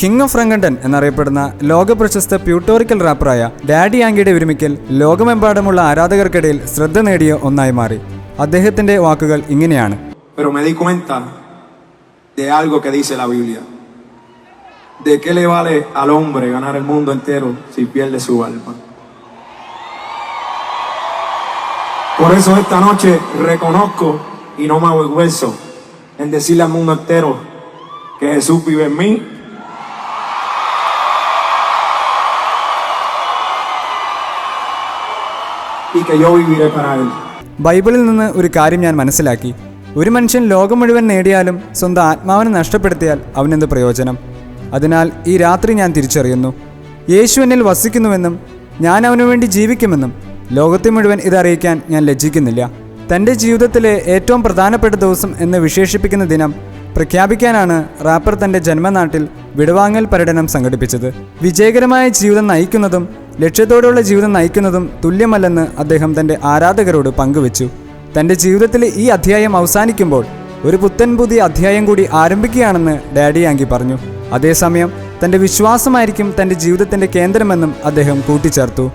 King of റംഗണ്ടൻ എന്നറിയപ്പെടുന്ന ലോക പ്രശസ്ത പ്യൂട്ടോറിക്കൽ റാപ്പറായ ഡാഡി ആങ്കിയുടെ ഒരുമിക്കൽ ലോകമെമ്പാടുമുള്ള ആരാധകർക്കിടയിൽ ശ്രദ്ധ നേടിയ ഒന്നായി മാറി. അദ്ദേഹത്തിന്റെ വാക്കുകൾ ഇങ്ങനെയാണ്. Por eso esta noche reconozco y no me avergüenzo en decirle al mundo entero que Jesús vive en mí que yo viviré ബൈബിളിൽ നിന്ന് ഒരു കാര്യം ഞാൻ മനസ്സിലാക്കി. ഒരു മനുഷ്യൻ ലോകം മുഴുവൻ നേടിയാലും സ്വന്തം ആത്മാവിനെ നഷ്ടപ്പെടുത്തിയാൽ അവനെന്ത് പ്രയോജനം? അതിനാൽ ഈ രാത്രി ഞാൻ തിരിച്ചറിയുന്നു. യേശു എന്നിൽ വസിക്കുന്നുവെന്നും ഞാൻ അവനു വേണ്ടി ജീവിക്കുമെന്നും ലോകത്തെ മുഴുവൻ ഇതറിയിക്കാൻ ഞാൻ ലജ്ജിക്കുന്നില്ല. തന്റെ ജീവിതത്തിലെ ഏറ്റവും പ്രധാനപ്പെട്ട ദിവസം എന്ന് വിശേഷിപ്പിക്കുന്ന ദിനം പ്രഖ്യാപിക്കാനാണ് റാപ്പർ തന്റെ ജന്മനാട്ടിൽ വിടവാങ്ങൽ പര്യടനം സംഘടിപ്പിച്ചത്. വിജയകരമായ ജീവിതം നയിക്കുന്നതും ലക്ഷ്യത്തോടെയുള്ള ജീവിതം നയിക്കുന്നതും തുല്യമല്ലെന്ന് അദ്ദേഹം തന്റെ ആരാധകരോട് പങ്കുവച്ചു. തന്റെ ജീവിതത്തിലെ ഈ അധ്യായം അവസാനിക്കുമ്പോൾ ഒരു പുത്തൻ പുതിയ അധ്യായം കൂടി ആരംഭിക്കുകയാണെന്ന് ഡാഡി ആങ്കി പറഞ്ഞു. അതേസമയം തന്റെ വിശ്വാസമായിരിക്കും തന്റെ ജീവിതത്തിന്റെ കേന്ദ്രമെന്നും അദ്ദേഹം കൂട്ടിച്ചേർത്തു.